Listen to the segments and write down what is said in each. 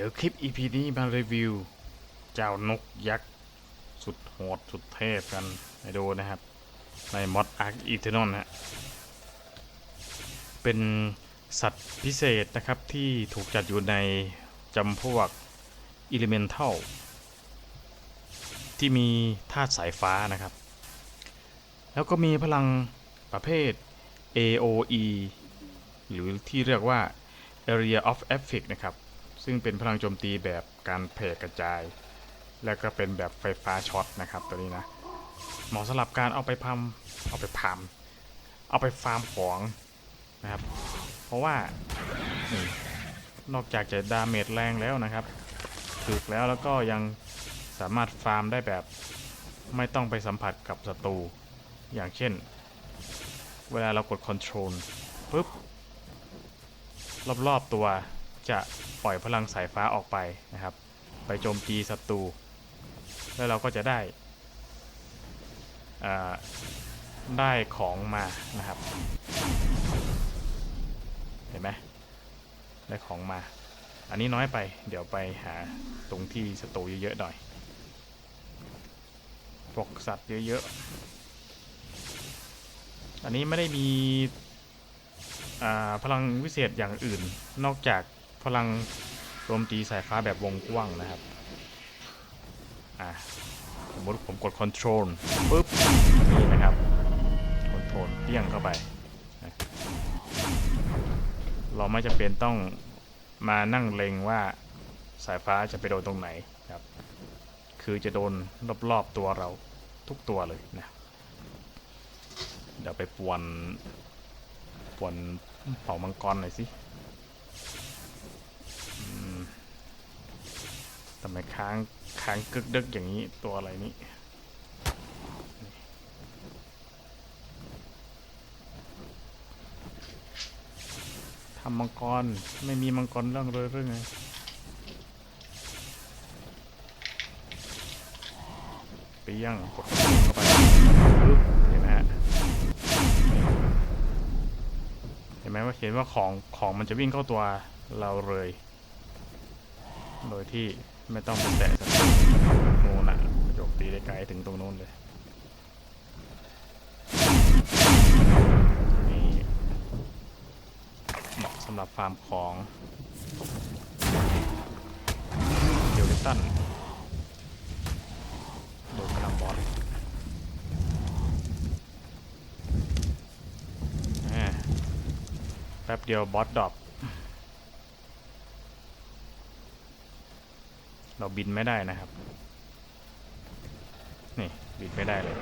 ดี๋ยวคลิป EP นี้มารีวิว เจ้านกยักษ์ สุดโหดสุดเทพกันให้ดูนะครับ ในมอดอาร์คอีเทนอนฮะเป็นสัตว์พิเศษนะครับที่ถูกจัดอยู่ในจำพวกอิเลเมนทัลที่มีธาตุสายฟ้านะครับ แล้วก็มีพลังประเภท AOE หรือที่เรียกว่า Area of Effect นะครับ ซึ่งเป็นพลังโจมตีแบบการแผ่กระจาย และก็เป็นแบบไฟฟ้าช็อตนะครับตัวนี้นะเหมาะสำหรับการเอาไปพัมเอาไปพามเอาไปฟาร์มของนะครับ เพราะว่านอกจากจะดาเมจแรงแล้วนะครับถึกแล้วแล้วก็ยังสามารถฟาร์มได้แบบไม่ต้องไปสัมผัสกับศัตรูอย่างเช่น เวลาเรากด Control ปุ๊บรอบๆตัว จะปล่อยพลังสายฟ้าออกไปนะครับ ไปโจมตีศัตรู แล้วเราก็จะได้ได้ของมานะครับ เห็นไหมได้ของมา อันนี้น้อยไปเดี๋ยวไปหาตรงที่ศัตรูเยอะๆหน่อยพวกสัตว์เยอะๆ อันนี้ไม่ได้มีพลังวิเศษอย่างอื่นนอกจาก พลังโจมตีสายฟ้าแบบวงกว้างนะครับ อ่าสมมติผมกด Control ปุ๊บ นี่นะครับ Control เปี้ยงเข้าไป เราไม่จำเป็นต้องมานั่งเล็งว่าสายฟ้าจะไปโดนตรงไหนครับ คือจะโดนรอบๆตัวเราทุกตัวเลยนะ เดี๋ยวไปปวนปวนเผ่ามังกรหน่อยสิ ทำไมค้างค้างกึกดึกอย่างนี้ตัวอะไรนี่ทำมังกร ไม่มีมังกรเรื่องเลยเรื่องไงเปี้ยงกดเข้าไปเห็นไหมฮะเห็นไหมว่าเห็นว่าของของมันจะวิ่งเข้าตัวเราเลย โดยที่ ไม่ต้องไปแตะสักนู่นน่ะโจมตีได้ไกลถึงตรงโน้นเลยนี่เหมาะสำหรับฟาร์มของเดลิตันโดยพลังบอสแป๊บเดียวบอสดรอป เราบินไม่ได้นะครับ นี่บินไม่ได้เลย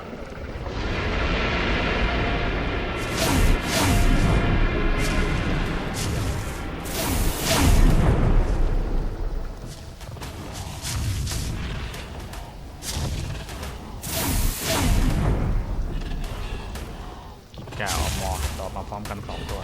กิกาออกมอดรอมาพร้อมกันสองตัว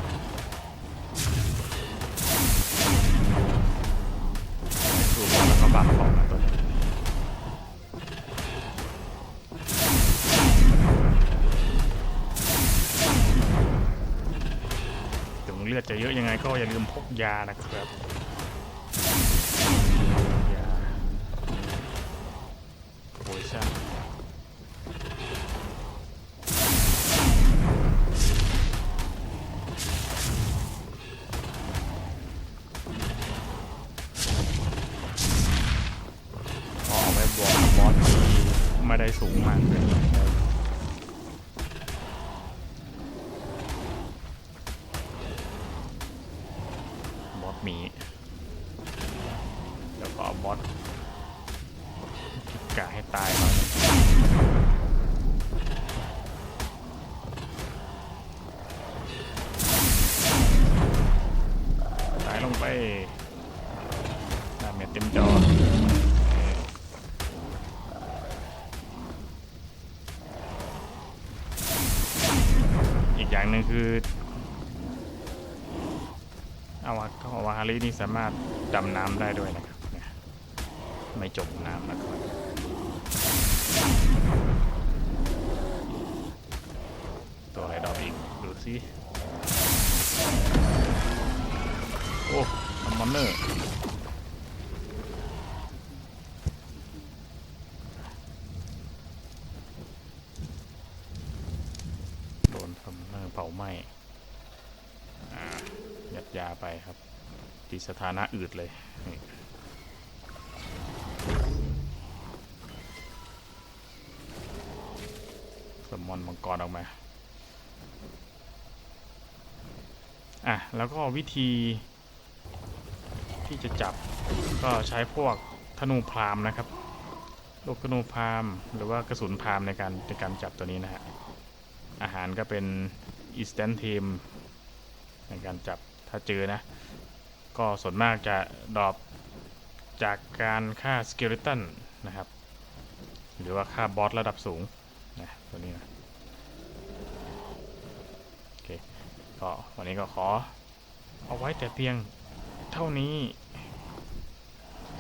ลือดจะเยอะยังไงก็อย่าลืมพกยานะครับยาโอ้ยช่างออาไว้บวกกับบอสที่ไม่ได้สูงมากเลยาบอสกะให้ตายหน่อยตายลงไปดาเมจเต็มจออีกอย่างหนึ่งคืออาวาอาวาฮารินี่สามารถดำน้ำได้ด้วยนะครับ ไม่จมน้ำนะครับตัวอะไรดอกอีก ดูสิโอ้มันมอนเนอร์โดนทำเนอร์เผาไหม้ยัดยาไปครับติสถานะอืดเลย มมอนมังกรออกมาอะแล้วก็วิธีที่จะจับก็ใช้พวกธนูพรามนะครับลูกธนูพรามหรือว่ากระสุนพรามในการในการจับตัวนี้นะฮะอาหารก็เป็นอิสแตนทีมในการจับถ้าเจอนะ ก็ส่วนมากจะดรอปจากการฆ่าสเกเลตันนะครับ หรือว่าฆ่าบอสระดับสูง นะตัวนี้นะโอเคก็วันนี้ก็ขอ เอาไว้แต่เพียงเท่านี้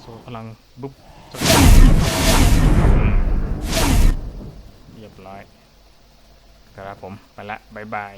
โซพลังบุ๊บเรียบร้อยครับผม ไปละบายบาย